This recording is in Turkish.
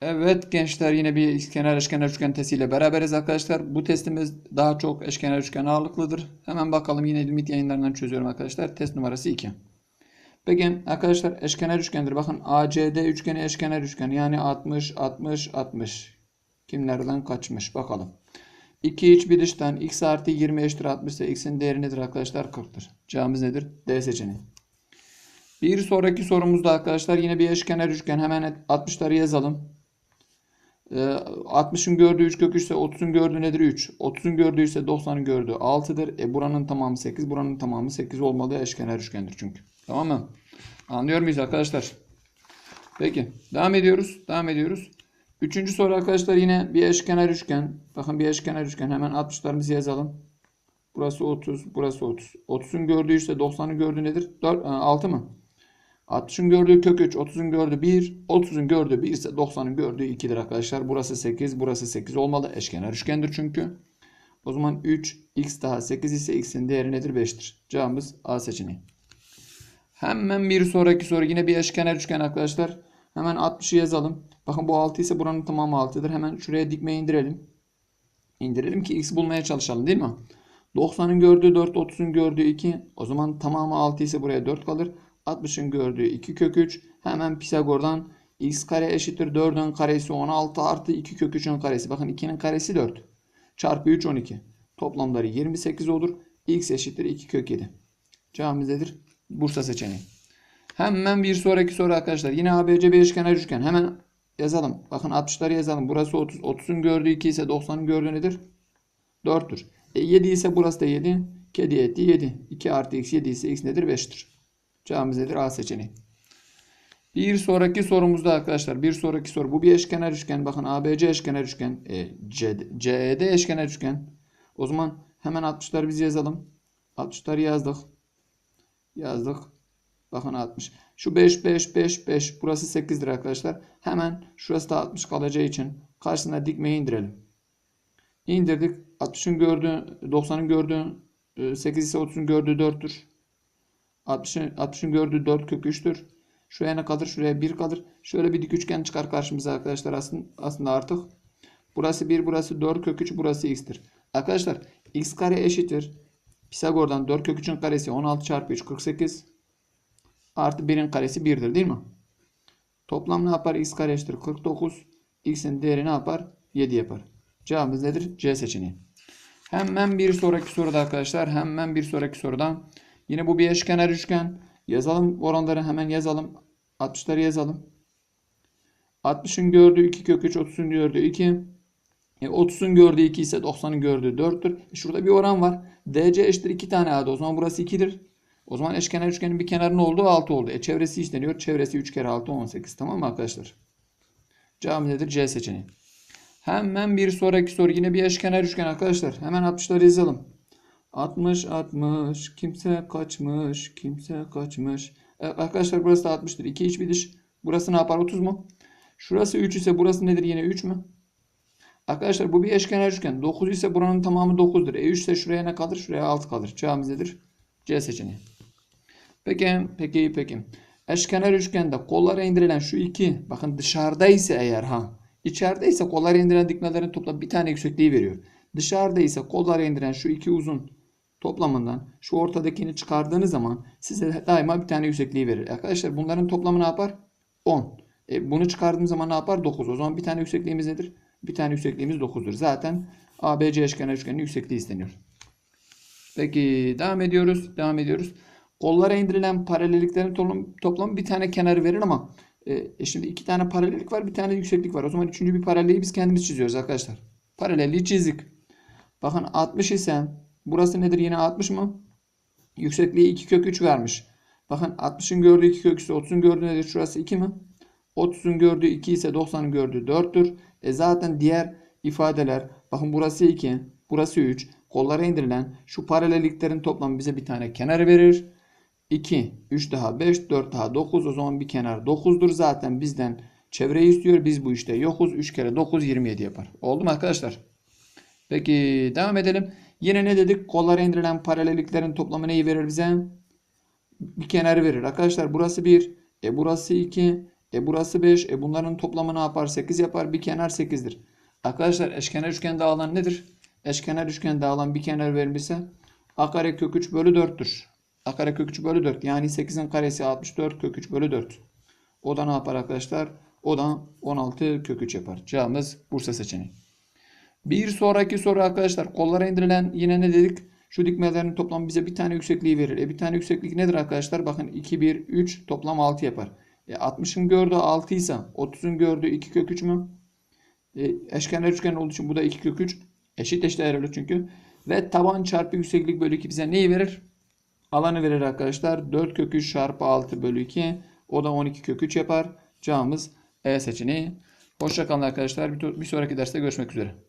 Evet gençler yine bir ikizkenar eşkenar üçgen testiyle beraberiz arkadaşlar. Bu testimiz daha çok eşkenar üçgen ağırlıklıdır. Hemen bakalım yine limit yayınlarından çözüyorum arkadaşlar. Test numarası 2. Peki arkadaşlar eşkenar üçgendir. Bakın ACD üçgeni eşkenar üçgen. Yani 60 60 60. Kimlerden kaçmış bakalım. 2 iç bir dıştan x artı 20 eşittir 60 ise x'in değeri nedir arkadaşlar? 40'tır. Cevabımız nedir? D seçeneği. Bir sonraki sorumuzda arkadaşlar yine bir eşkenar üçgen. Hemen 60'ları yazalım. Ee, 60'ın gördüğü 3 kök 3 ise 30'un gördüğü nedir? 3. 30'un gördüğü ise 90'ın gördüğü 6'dır. E buranın tamamı 8. Buranın tamamı 8 olmalı. Eşkenar üçgendir çünkü. Tamam mı? Anlıyor muyuz arkadaşlar? Peki. Devam ediyoruz. Devam ediyoruz. Üçüncü soru arkadaşlar yine bir eşkenar üçgen. Bakın bir eşkenar üçgen. Hemen 60'larımızı yazalım. Burası 30. Burası 30. 30'un gördüğü ise 90'ın gördüğü nedir? 4, 6 mı? 60'ın gördüğü kök 3, 30'un gördüğü 1, 30'un gördüğü 1 ise 90'ın gördüğü 2'dir arkadaşlar. Burası 8, burası 8 olmalı. Eşkenar üçgendir çünkü. O zaman 3, x daha 8 ise x'in değeri nedir? 5'tir. Cevabımız A seçeneği. Hemen bir sonraki soru yine bir eşkenar üçgen arkadaşlar. Hemen 60'ı yazalım. Bakın bu 6 ise buranın tamamı 6'dır. Hemen şuraya dikme indirelim. İndirelim ki x bulmaya çalışalım değil mi? 90'ın gördüğü 4, 30'un gördüğü 2. O zaman tamamı 6 ise buraya 4 kalır. 60'ın gördüğü 2 kök 3. Hemen Pisagor'dan x kare eşittir 4'ün karesi 16 artı 2 kök 3'ün karesi. Bakın 2'nin karesi 4. Çarpı 3 12. Toplamları 28 olur. x eşittir 2 kök 7. Cevabımız nedir? Bursa seçeneği. Hemen bir sonraki soru arkadaşlar. Yine ABC bir eşkenar üçgen. Hemen yazalım. Bakın 60'ları yazalım. Burası 30. 30'un gördüğü 2 ise 90'ın gördüğü nedir? 4'tür. E 7 ise burası da 7. Kedi etti 7. 2 artı x 7 ise x nedir? 5'tir. Cevabımız? A seçeneği. Bir sonraki sorumuzda arkadaşlar bir sonraki soru. Bu bir eşkenar üçgen. Bakın ABC eşkenar üçgen. E, CED eşkenar üçgen. O zaman hemen 60'ları biz yazalım. 60'ları yazdık. Yazdık. Bakın 60. Şu 5 5 5 5 burası 8'dir arkadaşlar. Hemen şurası da 60 kalacağı için karşısına dikmeyi indirelim. İndirdik. 60'ın gördüğü 90'ın gördüğü 8 ise 30'un gördüğü 4'tür. 60'ın 60'ın gördüğü 4 kök 3'tür. Şuraya ne kalır? Şuraya 1 kalır. Şöyle bir dik üçgen çıkar karşımıza arkadaşlar. Aslında, aslında artık burası 1, burası 4 kök 3, burası x'tir. Arkadaşlar x kare eşittir. Pisagor'dan 4 kök 3'ün karesi 16 çarpı 3 48. Artı 1'in karesi 1'dir değil mi? Toplam ne yapar? x kare eşittir 49. x'in değeri ne yapar? 7 yapar. Cevabımız nedir? C seçeneği. Hemen bir sonraki soruda arkadaşlar. Hemen bir sonraki soruda. Yine bu bir eşkenar üçgen. Yazalım oranları hemen yazalım. 60'ları yazalım. 60'ın gördüğü 2 kök 3, 30'un gördüğü 2. E, 30'un gördüğü 2 ise 90'ın gördüğü 4'tür. E, şurada bir oran var. DC eşittir 2 tane AD. O zaman burası 2'dir. O zaman eşkenar üçgenin bir kenarı ne oldu? 6 oldu. E, çevresi işleniyor. Çevresi 3 kere 6 18. Tamam mı arkadaşlar? Cevabı nedir? C seçeneği. Hemen bir sonraki soru. Yine bir eşkenar üçgen arkadaşlar. Hemen 60'ları yazalım. 60 60 kimse kaçmış kimse kaçmış. Evet, arkadaşlar burası da 60'tır. 2 iç bir. Burası ne yapar? 30 mu? Şurası 3 ise burası nedir? Yine 3 mü? Arkadaşlar bu bir eşkenar üçgen. 9 ise buranın tamamı 9'dur. E 3 ise şuraya ne kalır? Şuraya 6 kalır. Cevabımız nedir? C seçeneği. Peki, peki, peki. Eşkenar üçgende kollara indirilen şu iki, bakın dışarıdaysa eğer ha, içerideyse kollara indirilen dikmelerin toplamı bir tane yüksekliği veriyor. Dışarıda ise kollara indiren şu iki uzun toplamından şu ortadakini çıkardığınız zaman size daima bir tane yüksekliği verir. Arkadaşlar bunların toplamı ne yapar? 10. E, bunu çıkardığım zaman ne yapar? 9. O zaman bir tane yüksekliğimiz nedir? Bir tane yüksekliğimiz 9'dur. Zaten ABC eşkenar üçgenin yüksekliği isteniyor. Peki devam ediyoruz. Devam ediyoruz. Kollara indirilen paralelliklerin toplamı, bir tane kenarı verir ama e, şimdi iki tane paralellik var, bir tane yükseklik var. O zaman üçüncü bir paralelliği biz kendimiz çiziyoruz arkadaşlar. Paralelliği çizdik. Bakın 60 ise burası nedir? Yine 60 mı? Yüksekliği 2 kök 3 vermiş. Bakın 60'ın gördüğü 2 kök 3 30'un gördüğü nedir? Şurası 2 mi? 30'un gördüğü 2 ise 90'ın gördüğü 4'tür. E zaten diğer ifadeler bakın burası 2, burası 3. Kollara indirilen şu paralelliklerin toplamı bize bir tane kenar verir. 2, 3 daha 5, 4 daha 9. O zaman bir kenar 9'dur. Zaten bizden çevreyi istiyor. Biz bu işte yokuz. 3 kere 9 27 yapar. Oldu mu arkadaşlar? Peki devam edelim. Yine ne dedik? Kollara indirilen paralelliklerin toplamı neyi verir bize? Bir kenarı verir. Arkadaşlar burası 1. E burası 2. E burası 5. E bunların toplamı ne yapar? 8 yapar. Bir kenar 8'dir. Arkadaşlar eşkenar üçgen dağılan nedir? Eşkenar üçgen dağılan bir kenar verilmişse a kare kök 3 bölü 4'tür. a kare kök 3 bölü 4. Yani 8'in karesi 64 kök 3 bölü 4. O da ne yapar arkadaşlar? O da 16 kök 3 yapar. Cevabımız Bursa seçeneği. Bir sonraki soru arkadaşlar kollara indirilen yine ne dedik? Şu dikmelerin toplamı bize bir tane yüksekliği verir. E bir tane yükseklik nedir arkadaşlar? Bakın 2, 1, 3 toplam 6 yapar. E 60'ın gördüğü 6 ise 30'un gördüğü 2 kök 3 mü? E, eşkenar üçgen olduğu için bu da 2 kök 3. Eşit eşit ayrılır çünkü. Ve taban çarpı yükseklik bölü 2 bize neyi verir? Alanı verir arkadaşlar. 4 kök 3 çarpı 6 bölü 2. O da 12 kök 3 yapar. Cevabımız E seçeneği. Hoşçakalın arkadaşlar. Bir sonraki derste görüşmek üzere.